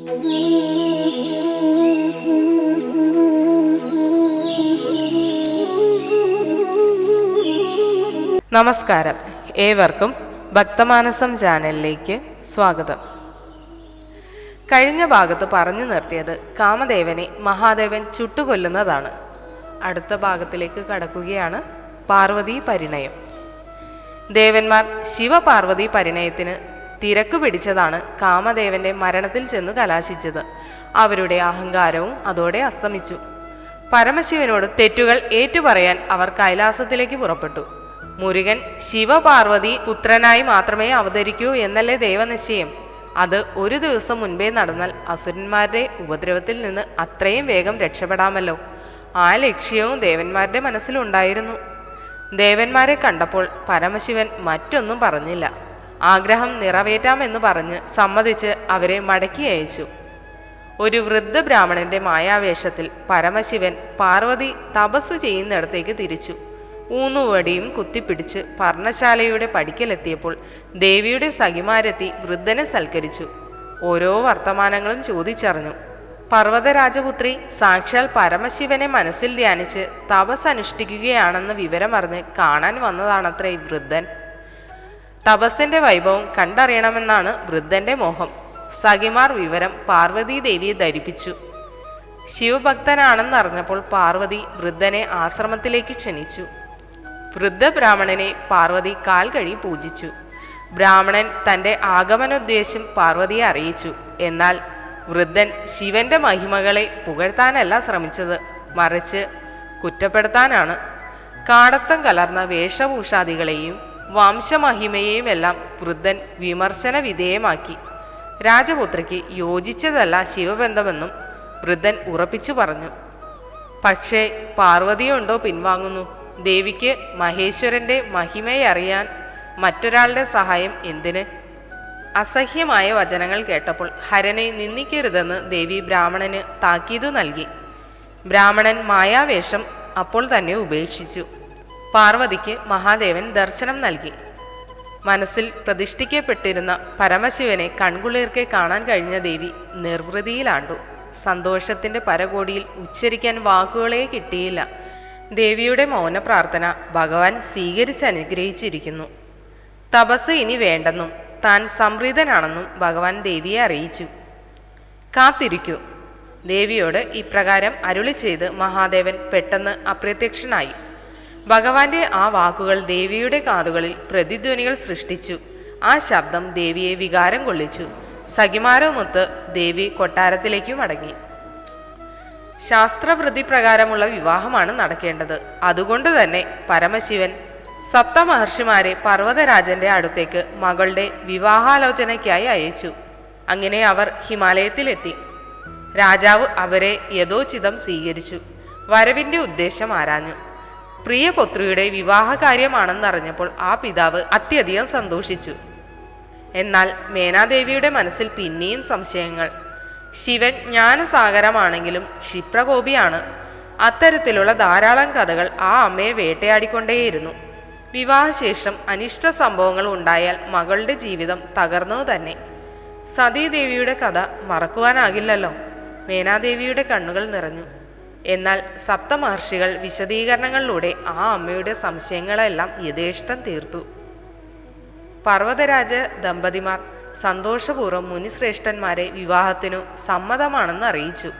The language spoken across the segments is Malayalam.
നമസ്കാരം. ഏവർക്കും ഭക്തമാനസം ചാനലിലേക്ക് സ്വാഗതം. കഴിഞ്ഞ ഭാഗത്ത് പറഞ്ഞു നിർത്തിയത് കാമദേവനെ മഹാദേവൻ ചുട്ടുകൊല്ലുന്നതാണ്. അടുത്ത ഭാഗത്തിലേക്ക് കടക്കുകയാണ് പാർവതി പരിണയം. ദേവന്മാർ ശിവപാർവതി പരിണയത്തിന് തിരക്ക് പിടിച്ചതാണ് കാമദേവന്റെ മരണത്തിൽ ചെന്ന് കലാശിച്ചത്. അവരുടെ അഹങ്കാരവും അതോടെ അസ്തമിച്ചു. പരമശിവനോട് തെറ്റുകൾ ഏറ്റുപറയാൻ അവർ കൈലാസത്തിലേക്ക് പുറപ്പെട്ടു. മുരുകൻ ശിവപാർവതി പുത്രനായി മാത്രമേ അവതരിക്കൂ എന്നല്ലേ ദൈവനിശ്ചയം? അത് ഒരു ദിവസം മുൻപേ നടന്നാൽ അസുരന്മാരുടെ ഉപദ്രവത്തിൽ നിന്ന് അത്രയും വേഗം രക്ഷപ്പെടാമല്ലോ. ആ ലക്ഷ്യവും ദേവന്മാരുടെ മനസ്സിലുണ്ടായിരുന്നു. ദേവന്മാരെ കണ്ടപ്പോൾ പരമശിവൻ മറ്റൊന്നും പറഞ്ഞില്ല. ആഗ്രഹം നിറവേറ്റാമെന്ന് പറഞ്ഞ് സമ്മതിച്ച് അവരെ മടക്കി അയച്ചു. ഒരു വൃദ്ധ ബ്രാഹ്മണന്റെ മായാവേഷത്തിൽ പരമശിവൻ പാർവതി തപസ് ചെയ്യുന്നിടത്തേക്ക് തിരിച്ചു. ഊന്നുവടിയും കുത്തിപ്പിടിച്ച് പർണശാലയുടെ പടിക്കലെത്തിയപ്പോൾ ദേവിയുടെ സഖിമാരെത്തി വൃദ്ധനെ സൽക്കരിച്ചു. ഓരോ വർത്തമാനങ്ങളും ചോദിച്ചറിഞ്ഞു. പർവതരാജപുത്രി സാക്ഷാൽ പരമശിവനെ മനസ്സിൽ ധ്യാനിച്ച് തപസ് അനുഷ്ഠിക്കുകയാണെന്ന് വിവരമറിഞ്ഞ് കാണാൻ വന്നതാണത്രേ വൃദ്ധൻ. തപസ്സിന്റെ വൈഭവം കണ്ടറിയണമെന്നാണ് വൃദ്ധന്റെ മോഹം. സഖിമാർ വിവരം പാർവതി ദേവിയെ ധരിപ്പിച്ചു. ശിവഭക്തനാണെന്നറിഞ്ഞപ്പോൾ പാർവതി വൃദ്ധനെ ആശ്രമത്തിലേക്ക് ക്ഷണിച്ചു. വൃദ്ധ ബ്രാഹ്മണനെ പാർവതി കാൽ കഴി പൂജിച്ചു. ബ്രാഹ്മണൻ തന്റെ ആഗമനോദ്ദേശം പാർവതിയെ അറിയിച്ചു. എന്നാൽ വൃദ്ധൻ ശിവന്റെ മഹിമകളെ പുകഴ്ത്താനല്ല ശ്രമിച്ചത് മറിച്ച് കുറ്റപ്പെടുത്താനാണ്. കാടത്തം കലർന്ന വേഷഭൂഷാദികളെയും വംശമഹിമയെയും എല്ലാം വൃദ്ധൻ വിമർശന വിധേയമാക്കി രാജപുത്രിക്ക് യോജിച്ചതല്ല ശിവബന്ധമെന്നും വൃദ്ധൻ ഉറപ്പിച്ചു പറഞ്ഞു. പക്ഷേ പാർവതിയുണ്ടോ പിൻവാങ്ങുന്നു? ദേവിക്ക് മഹേശ്വരന്റെ മഹിമയെ അറിയാൻ മറ്റൊരാളുടെ സഹായം എന്തിന്? അസഹ്യമായ വചനങ്ങൾ കേട്ടപ്പോൾ ഹരനെ നിന്ദിക്കരുതെന്ന് ദേവി ബ്രാഹ്മണന് താക്കീത് നൽകി. ബ്രാഹ്മണൻ മായാവേഷം അപ്പോൾ തന്നെ ഉപേക്ഷിച്ചു. പാർവതിക്ക് മഹാദേവൻ ദർശനം നൽകി. മനസ്സിൽ പ്രതിഷ്ഠിക്കപ്പെട്ടിരുന്ന പരമശിവനെ കൺകുളിർക്കെ കാണാൻ കഴിഞ്ഞ ദേവി നിർവൃതിയിലാണ്ടു. സന്തോഷത്തിന്റെ പരകോടിയിൽ ഉച്ചരിക്കാൻ വാക്കുകളെ കിട്ടിയില്ല. ദേവിയുടെ മൗന പ്രാർത്ഥന ഭഗവാൻ സ്വീകരിച്ച് അനുഗ്രഹിച്ചിരിക്കുന്നു. തപസ് ഇനി വേണ്ടെന്നും താൻ സംപ്രീതനാണെന്നും ഭഗവാൻ ദേവിയെ അറിയിച്ചു. കാത്തിരിക്കൂ. ദേവിയോട് ഇപ്രകാരം അരുളി ചെയ്ത് മഹാദേവൻ പെട്ടെന്ന് അപ്രത്യക്ഷനായി. ഭഗവാന്റെ ആ വാക്കുകൾ ദേവിയുടെ കാതുകളിൽ പ്രതിധ്വനികൾ സൃഷ്ടിച്ചു. ആ ശബ്ദം ദേവിയെ വികാരം കൊള്ളിച്ചു. സഖിമാരമൊത്ത് ദേവി കൊട്ടാരത്തിലേക്കു മടങ്ങി. ശാസ്ത്രവൃത്തി പ്രകാരമുള്ള വിവാഹമാണ് നടക്കേണ്ടത്. അതുകൊണ്ട് തന്നെ പരമശിവൻ സപ്തമഹർഷിമാരെ പർവതരാജന്റെ അടുത്തേക്ക് മകളുടെ വിവാഹാലോചനയ്ക്കായി അയച്ചു. അങ്ങനെ അവർ ഹിമാലയത്തിലെത്തി. രാജാവ് അവരെ യഥോചിതം സ്വീകരിച്ചു. വരവിന്റെ ഉദ്ദേശം ആരാഞ്ഞു. പ്രിയപുത്രിയുടെ വിവാഹകാര്യമാണെന്നറിഞ്ഞപ്പോൾ ആ പിതാവ് അത്യധികം സന്തോഷിച്ചു. എന്നാൽ മേനാദേവിയുടെ മനസ്സിൽ പിന്നെയും സംശയങ്ങൾ. ശിവൻ ജ്ഞാനസാഗരമാണെങ്കിലും ക്ഷിപ്രകോപിയാണ്. അത്തരത്തിലുള്ള ധാരാളം കഥകൾ ആ അമ്മയെ വേട്ടയാടിക്കൊണ്ടേയിരുന്നു. വിവാഹശേഷം അനിഷ്ട സംഭവങ്ങൾ ഉണ്ടായാൽ മകളുടെ ജീവിതം തകർന്നു തന്നെ. സതീദേവിയുടെ കഥ മറക്കുവാനാകില്ലല്ലോ. മേനാദേവിയുടെ കണ്ണുകൾ നിറഞ്ഞു. എന്നാൽ സപ്തമഹർഷികൾ വിശദീകരണങ്ങളിലൂടെ ആ അമ്മയുടെ സംശയങ്ങളെല്ലാം യഥേഷ്ടം തീർത്തു. പർവതരാജ ദമ്പതിമാർ സന്തോഷപൂർവം മുനിശ്രേഷ്ഠന്മാരെ വിവാഹത്തിനു സമ്മതമാണെന്ന് അറിയിച്ചു.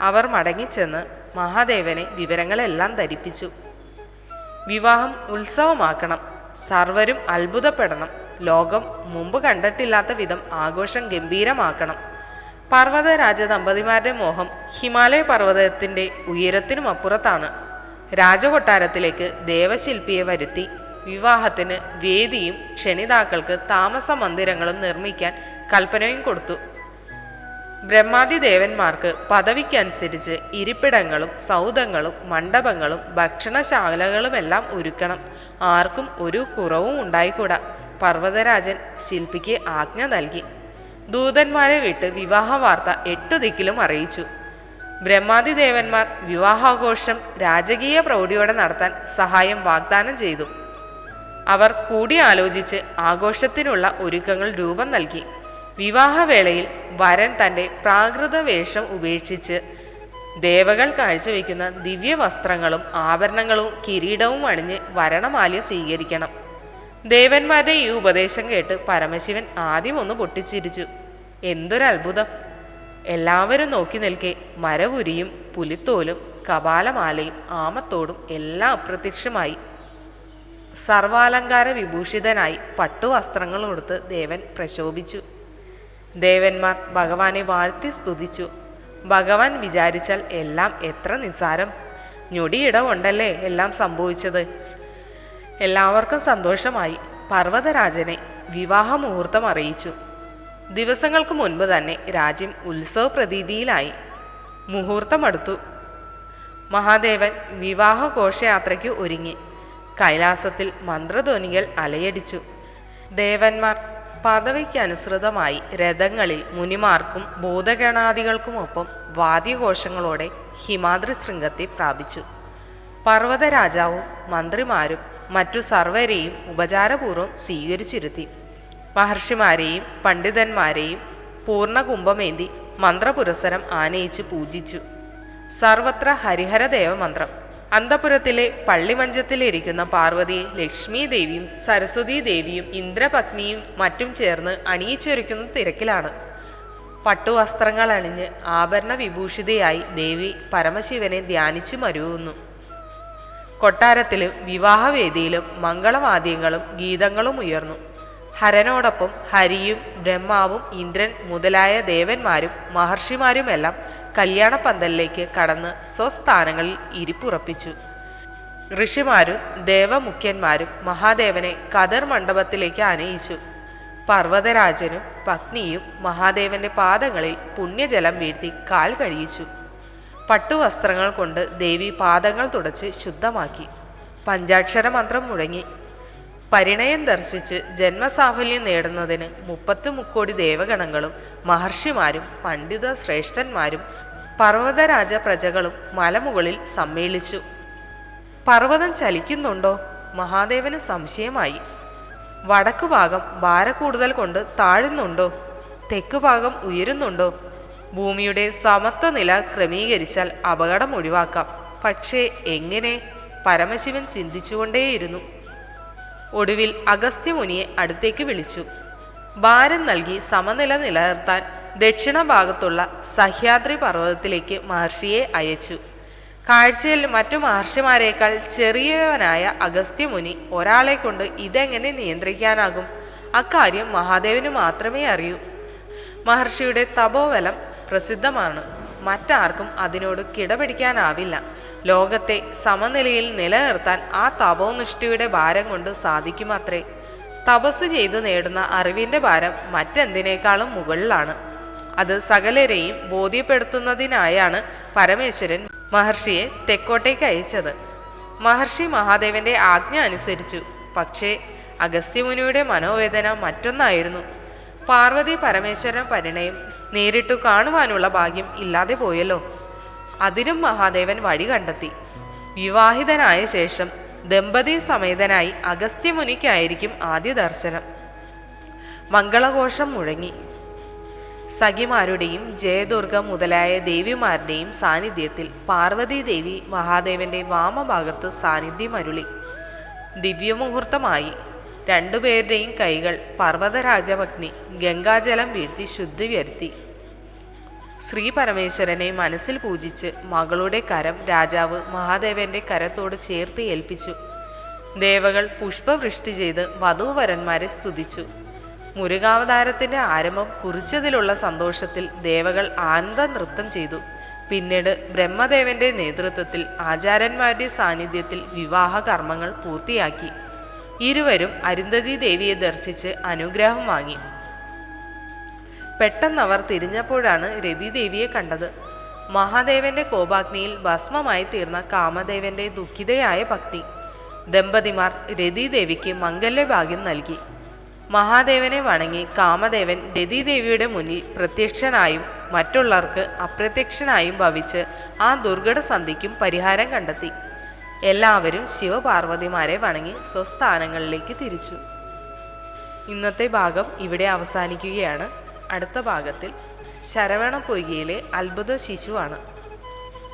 അവർ മടങ്ങിച്ചെന്ന് മഹാദേവനെ വിവരങ്ങളെല്ലാം ധരിപ്പിച്ചു. വിവാഹം ഉത്സവമാക്കണം. സർവരും അത്ഭുതപ്പെടണം. ലോകം മുമ്പ് കണ്ടിട്ടില്ലാത്ത വിധം ആഘോഷം ഗംഭീരമാക്കണം. പർവതരാജ ദമ്പതിമാരുടെ മോഹം ഹിമാലയ പർവതത്തിന്റെ ഉയരത്തിനും അപ്പുറത്താണ്. രാജകൊട്ടാരത്തിലേക്ക് ദേവശില്പിയെ വരുത്തി വിവാഹത്തിന് വേദിയും ക്ഷണിതാക്കൾക്ക് താമസ മന്ദിരങ്ങളും നിർമ്മിക്കാൻ കൽപ്പനയും കൊടുത്തു. ബ്രഹ്മാതി ദേവന്മാർക്ക് പദവിക്കനുസരിച്ച് ഇരിപ്പിടങ്ങളും സൗധങ്ങളും മണ്ഡപങ്ങളും ഭക്ഷണശാലകളുമെല്ലാം ഒരുക്കണം. ആർക്കും ഒരു കുറവും ഉണ്ടായിക്കൂടാ. പർവതരാജൻ ശില്പിക്ക് ആജ്ഞ നൽകി. ദൂതന്മാരെ വിട്ട് വിവാഹ വാർത്ത എട്ടു ദിക്കിലും അറിയിച്ചു. ബ്രഹ്മാതി ദേവന്മാർ വിവാഹാഘോഷം രാജകീയ പ്രൗഢിയോടെ നടത്താൻ സഹായം വാഗ്ദാനം ചെയ്തു. അവർ കൂടിയാലോചിച്ച് ആഘോഷത്തിനുള്ള ഒരുക്കങ്ങൾ രൂപം നൽകി. വിവാഹവേളയിൽ വരൻ തന്റെ പ്രാകൃത വേഷം ഉപേക്ഷിച്ച് ദേവകൾ കാഴ്ചവെക്കുന്ന ദിവ്യ വസ്ത്രങ്ങളും ആഭരണങ്ങളും കിരീടവും അണിഞ്ഞ് വരണമാല്യം സ്വീകരിക്കണം. ദേവന്മാരുടെ ഈ ഉപദേശം കേട്ട് പരമശിവൻ ആദ്യം ഒന്ന് പൊട്ടിച്ചിരിച്ചു. എന്തൊരത്ഭുതം എല്ലാവരും നോക്കി നിൽക്കെ മരവുരിയും പുലിത്തോലും കപാലമാലയും ആമത്തോടും എല്ലാം അപ്രത്യക്ഷമായി. സർവാലങ്കാര വിഭൂഷിതനായി പട്ടുവസ്ത്രങ്ങൾ കൊടുത്ത് ദേവൻ പ്രശോഭിച്ചു. ദേവന്മാർ ഭഗവാനെ വാഴ്ത്തി സ്തുതിച്ചു. ഭഗവാൻ വിചാരിച്ചാൽ എല്ലാം എത്ര നിസാരം ഞൊടിയിട കൊണ്ടല്ലേ എല്ലാം സംഭവിച്ചത്. എല്ലാവർക്കും സന്തോഷമായി. പർവതരാജനെ വിവാഹമുഹൂർത്തം അറിയിച്ചു. ദിവസങ്ങൾക്ക് മുൻപ് തന്നെ രാജ്യം ഉത്സവ പ്രതീതിയിലായി മുഹൂർത്തമെടുത്തു. മഹാദേവൻ വിവാഹ ഘോഷയാത്രയ്ക്ക് ഒരുങ്ങി. കൈലാസത്തിൽ മന്ത്രധ്വനികൾ അലയടിച്ചു. ദേവന്മാർ പദവിക്കനുസൃതമായി രഥങ്ങളിൽ മുനിമാർക്കും ബോധഗണാദികൾക്കുമൊപ്പം വാദ്യഘോഷങ്ങളോടെ ഹിമാദ്രി ശൃംഗത്തെ പ്രാപിച്ചു. പർവതരാജാവും മന്ത്രിമാരും മറ്റു സർവരെയും ഉപചാരപൂർവം സ്വീകരിച്ചിരുത്തി. മഹർഷിമാരെയും പണ്ഡിതന്മാരെയും പൂർണ കുംഭമേന്തി മന്ത്രപുരസരം ആനയിച്ച് പൂജിച്ചു. സർവത്ര ഹരിഹര ദേവമന്ത്രം അന്തപുരത്തിലെ പള്ളിമഞ്ചത്തിലിരിക്കുന്ന പാർവതിയെ ലക്ഷ്മി ദേവിയും സരസ്വതി ദേവിയും ഇന്ദ്രപത്നിയും മറ്റും ചേർന്ന് അണിയിച്ചൊരുക്കുന്ന തിരക്കിലാണ്. പട്ടുവസ്ത്രങ്ങൾ അണിഞ്ഞ് ആഭരണ വിഭൂഷിതയായി ദേവി പരമശിവനെ ധ്യാനിച്ചു മരുവുന്നു. കൊട്ടാരത്തിലും വിവാഹവേദിയിലും മംഗളവാദ്യങ്ങളും ഗീതങ്ങളും ഉയർന്നു. ഹരനോടൊപ്പം ഹരിയും ബ്രഹ്മാവും ഇന്ദ്രൻ മുതലായ ദേവന്മാരും മഹർഷിമാരുമെല്ലാം കല്യാണപ്പന്തലിലേക്ക് കടന്ന് സ്വസ്ഥാനങ്ങളിൽ ഇരിപ്പുറപ്പിച്ചു. ഋഷിമാരും ദേവമുഖ്യന്മാരും മഹാദേവനെ കതർ മണ്ഡപത്തിലേക്ക് ആനയിച്ചു. പർവതരാജനും പത്നിയും മഹാദേവന്റെ പാദങ്ങളിൽ പുണ്യജലം വീഴ്ത്തി കാൽ കഴിയിച്ചു പട്ടുവസ്ത്രങ്ങൾ കൊണ്ട് ദേവി പാദങ്ങൾ തുടച്ച് ശുദ്ധമാക്കി. പഞ്ചാക്ഷര മന്ത്രം മുഴങ്ങി. പരിണയം ദർശിച്ച് ജന്മസാഫല്യം നേടുന്നതിന് മുപ്പത്തി മുക്കോടി ദേവഗണങ്ങളും മഹർഷിമാരും പണ്ഡിത ശ്രേഷ്ഠന്മാരും പർവതരാജ പ്രജകളും മലമുകളിൽ സമ്മേളിച്ചു. പർവതം ചലിക്കുന്നുണ്ടോ? മഹാദേവന് സംശയമായി. വടക്കുഭാഗം ഭാരക്കൂടുതൽ കൊണ്ട് താഴുന്നുണ്ടോ? തെക്കുഭാഗം ഉയരുന്നുണ്ടോ? ഭൂമിയുടെ സമത്വ നില ക്രമീകരിച്ചാൽ അപകടം ഒഴിവാക്കാം. പക്ഷേ എങ്ങനെ? പരമശിവൻ ചിന്തിച്ചുകൊണ്ടേയിരുന്നു. ഒടുവിൽ അഗസ്ത്യമുനിയെ അടുത്തേക്ക് വിളിച്ചു. ഭാരം നൽകി സമനില നിലനിർത്താൻ ദക്ഷിണ ഭാഗത്തുള്ള സഹ്യാദ്രി പർവതത്തിലേക്ക് മഹർഷിയെ അയച്ചു. കാഴ്ചയിൽ മറ്റു മഹർഷിമാരെക്കാൾ ചെറിയവനായ അഗസ്ത്യമുനി ഒരാളെ കൊണ്ട് ഇതെങ്ങനെ നിയന്ത്രിക്കാനാകും? അക്കാര്യം മഹാദേവന് മാത്രമേ അറിയൂ. മഹർഷിയുടെ തപോവലം പ്രസിദ്ധമാണ്. മറ്റാർക്കും അതിനോട് കിടപിടിക്കാനാവില്ല. ലോകത്തെ സമനിലയിൽ നിലനിർത്താൻ ആ തപോനിഷ്ഠയുടെ ഭാരം കൊണ്ട് സാധിക്കുമത്രേ. തപസ് ചെയ്തു നേടുന്ന അറിവിന്റെ ഭാരം മറ്റെന്തിനേക്കാളും മുകളിലാണ്. അത് സകലരെയും ബോധ്യപ്പെടുത്തുന്നതിനായാണ് പരമേശ്വരൻ മഹർഷിയെ തെക്കോട്ടേക്ക് അയച്ചത്. മഹർഷി മഹാദേവന്റെ ആജ്ഞ അനുസരിച്ചു. പക്ഷേ അഗസ്ത്യമുനിയുടെ മനോവേദന മറ്റൊന്നായിരുന്നു. പാർവതി പരമേശ്വരൻ പരിണയം നേരിട്ടു കാണുവാനുള്ള ഭാഗ്യം ഇല്ലാതെ പോയല്ലോ. അതിനും മഹാദേവൻ വഴി കണ്ടെത്തി. വിവാഹിതനായ ശേഷം ദമ്പതി സമേതനായി അഗസ്ത്യമുനിക്കായിരിക്കും ആദ്യ ദർശനം. മംഗളഘോഷം മുഴങ്ങി. സഖിമാരുടെയും ജയദുർഗ മുതലായ ദേവിമാരുടെയും സാന്നിധ്യത്തിൽ പാർവതി ദേവി മഹാദേവന്റെ വാമഭാഗത്ത് സാന്നിധ്യം അരുളി ദിവ്യമുഹൂർത്തമായി. രണ്ടുപേരുടെയും കൈകൾ പർവതരാജഭഗ്നി ഗംഗാജലം വീഴ്ത്തി ശുദ്ധി വരുത്തി ശ്രീ പരമേശ്വരനെ മനസ്സിൽ പൂജിച്ച് മകളുടെ കരം രാജാവ് മഹാദേവന്റെ കരത്തോട് ചേർത്ത് ഏൽപ്പിച്ചു. ദേവകൾ പുഷ്പവൃഷ്ടി ചെയ്ത് വധൂവരന്മാരെ സ്തുതിച്ചു. മുരുകാവതാരത്തിന്റെ ആരംഭം കുറിച്ചതിലുള്ള സന്തോഷത്തിൽ ദേവകൾ ആനന്ദ നൃത്തം ചെയ്തു. പിന്നീട് ബ്രഹ്മദേവന്റെ നേതൃത്വത്തിൽ ആചാര്യന്മാരുടെ സാന്നിധ്യത്തിൽ വിവാഹ കർമ്മങ്ങൾ പൂർത്തിയാക്കി. ഇരുവരും അരുന്ധതി ദേവിയെ ദർശിച്ച് അനുഗ്രഹം വാങ്ങി. പെട്ടെന്നവർ തിരിഞ്ഞപ്പോഴാണ് രതിദേവിയെ കണ്ടത്. മഹാദേവന്റെ കോപാഗ്നിയിൽ ഭസ്മമായി തീർന്ന കാമദേവന്റെ ദുഃഖിതയായ ഭക്തി. ദമ്പതിമാർ രതിദേവിക്ക് മംഗല്യഭാഗ്യം നൽകി. മഹാദേവനെ വണങ്ങി കാമദേവൻ രതിദേവിയുടെ മുന്നിൽ പ്രത്യക്ഷനായും മറ്റുള്ളവർക്ക് അപ്രത്യക്ഷനായും ഭവിച്ച് ആ ദുർഘട സന്ധിക്കും പരിഹാരം കണ്ടെത്തി. എല്ലാവരും ശിവപാർവതിമാരെ വണങ്ങി സ്വസ്ഥാനങ്ങളിലേക്ക് തിരിച്ചു. ഇന്നത്തെ ഭാഗം ഇവിടെ അവസാനിക്കുകയാണ്. അടുത്ത ഭാഗത്തിൽ ശരവണ പൊയ്കയിലെ അത്ഭുത ശിശുവാണ്.